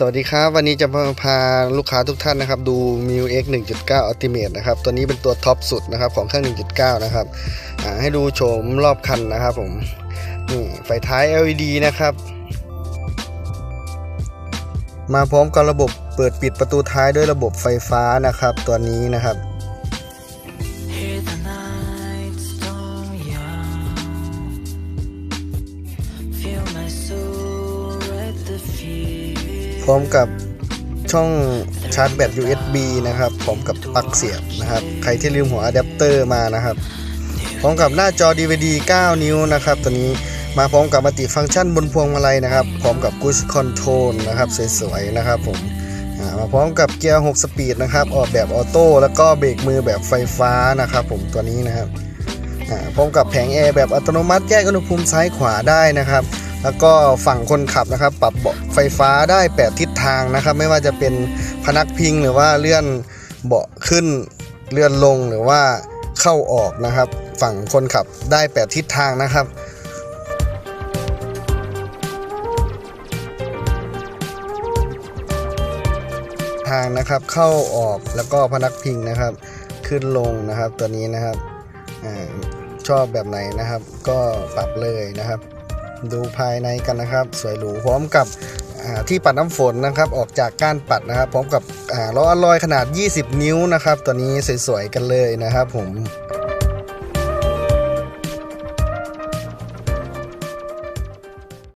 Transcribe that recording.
สวัสดีครับ วันนี้จะมาพาลูกค้าทุกท่านนะครับ ดู m i u X 1.9 Ultimate นะครับ ตัวนี้เป็นตัวท็อปสุดนะครับ ของเครื่อง 1.9 นะครับให้ดูโฉมรอบคันนะครับผมนี่ไฟท้าย LED นะครับ มาพร้อมกับระบบเปิดปิดประตูท้ายด้วยระบบไฟฟ้านะครับ ตัวนี้นะครับ ร้อมกับช่องชาร์จแบต USB นะครับพร้อมกับปลั๊กเสียบนะครับ ใครที่ลืมหัวอะแดปเตอร์มานะครับ พร้อมกับหน้าจอ DVD 9 นิ้วนะครับ ตัวนี้มาพร้อมกับมัลติฟังก์ชันบนพวงมาลัยนะครับ พร้อมกับ Push Control นะครับสวยๆนะครับผมมาพร้อมกับเกียร์ 6 สปีดนะครับ ออกแบบออโต้แล้วก็เบรกมือแบบไฟฟ้านะครับ ผมตัวนี้นะครับพร้อมกับแผงแอร์แบบอัตโนมัติแยกอุณหภูมิซ้ายขวาได้นะครับ แล้วก็ฝั่งคนขับนะครับ ปรับเบาะไฟฟ้าได้ 8 ทิศทางนะครับ ไม่ว่าจะเป็นพนักพิงหรือว่าเลื่อนเบาะขึ้นเลื่อนลงหรือว่าเข้าออกนะครับ ฝั่งคนขับได้ 8 ทิศทางนะครับทางนะครับเข้าออกแล้วก็พนักพิงนะครับ ขึ้นลงนะครับตัวนี้นะครับอชอบแบบไหนนะครับ ก็ปรับเลยนะครับ ดูภายในกันนะครับ สวยหรูพร้อมกับที่ปัดน้ำฝนนะครับออกจากก้านปัดนะครับพร้อมกับล้ออลลอยขนาด 20 นิ้วนะครับ ตัวนี้สวยๆกันเลยนะครับผม